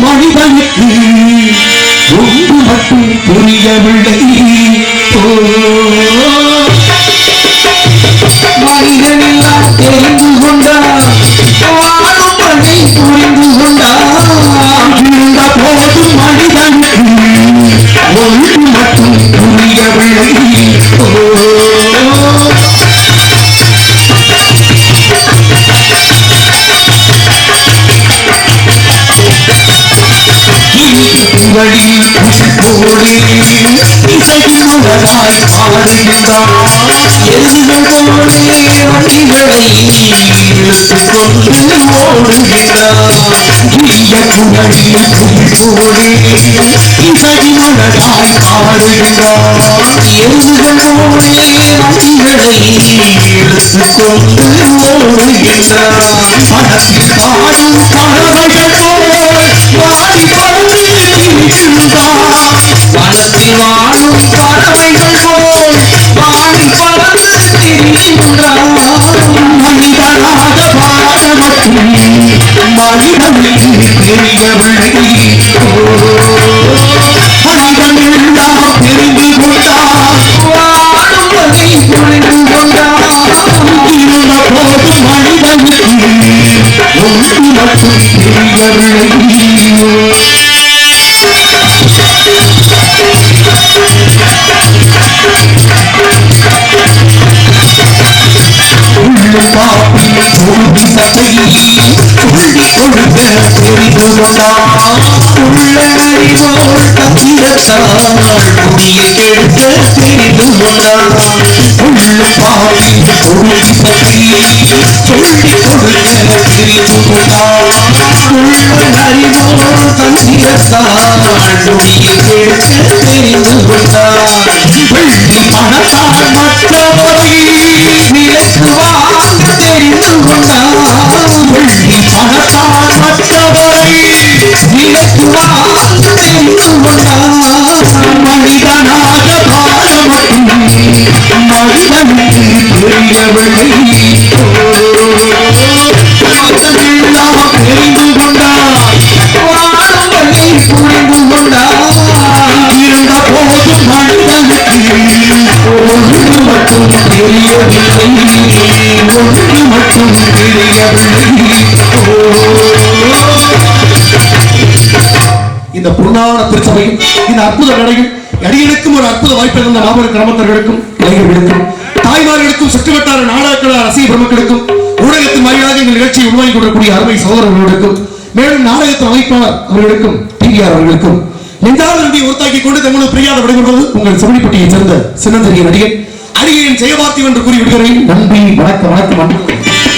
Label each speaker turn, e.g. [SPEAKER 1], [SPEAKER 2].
[SPEAKER 1] வாழும் மனிதனுக்கு ஒன்று மட்டும் புரியவில்லை. ஓ. வழி போலே இசையில் உலகாய் பாடுகின்றார் எருதுகள் போலே வண்டிகளை இழுத்துக் கொண்டு ஓடுகின்றார் இயக்குநரில் போலே எருதுகள் போலே கொண்டு மனத்தில் திரிகின்றார் கொடுக்க தெரிந்து தந்திரத்தால் முடிய எடுக்க தெரிந்து கொண்டார் உள்ளும் பாப்பி பொருந்தினத்தை கொடுக்க தந்திரத்தால் முடிய வெள்ளி மனிதனுக்கு ஒன்று மட்டும் தெரியவில்லை ஒன்று மட்டும் தெரியவில்லை
[SPEAKER 2] இந்த பொன்னான திருச்சபையும் இந்த அற்புத நடையில் அடியனுக்கும் ஒரு அற்புத வாய்ப்பு இருந்த மாபெரும் கிராமத்தர்களுக்கும் இளைஞர்களுக்கும் தாய்மார்களுக்கும் சுற்றுவட்டார நாடகக்கலா ரசிக பெருமக்களுக்கும் ஊடகத்தின் வாயிலாக இந்த நிகழ்ச்சியை உருவாக்கி கொண்டிருக்கூடிய அருமை சகோதரர்களுக்கும் மேலும் நாடகத்தின் அமைப்பாளர் அவர்களுக்கும் டிவிஆர் அவர்களுக்கும் நெஞ்சாத நன்றி உறுத்தாக்கி கொண்டு தமிழ் பிரியாத விடைபெறுவது உங்கள் சிவனிப்பட்டியை சேர்ந்த சின்னந்தரிய நடிகை அடியின் ஜெயபார்த்தி என்று கூறி விடுகிறேன் நன்றி வணக்கம் வணக்கம் வணக்கம்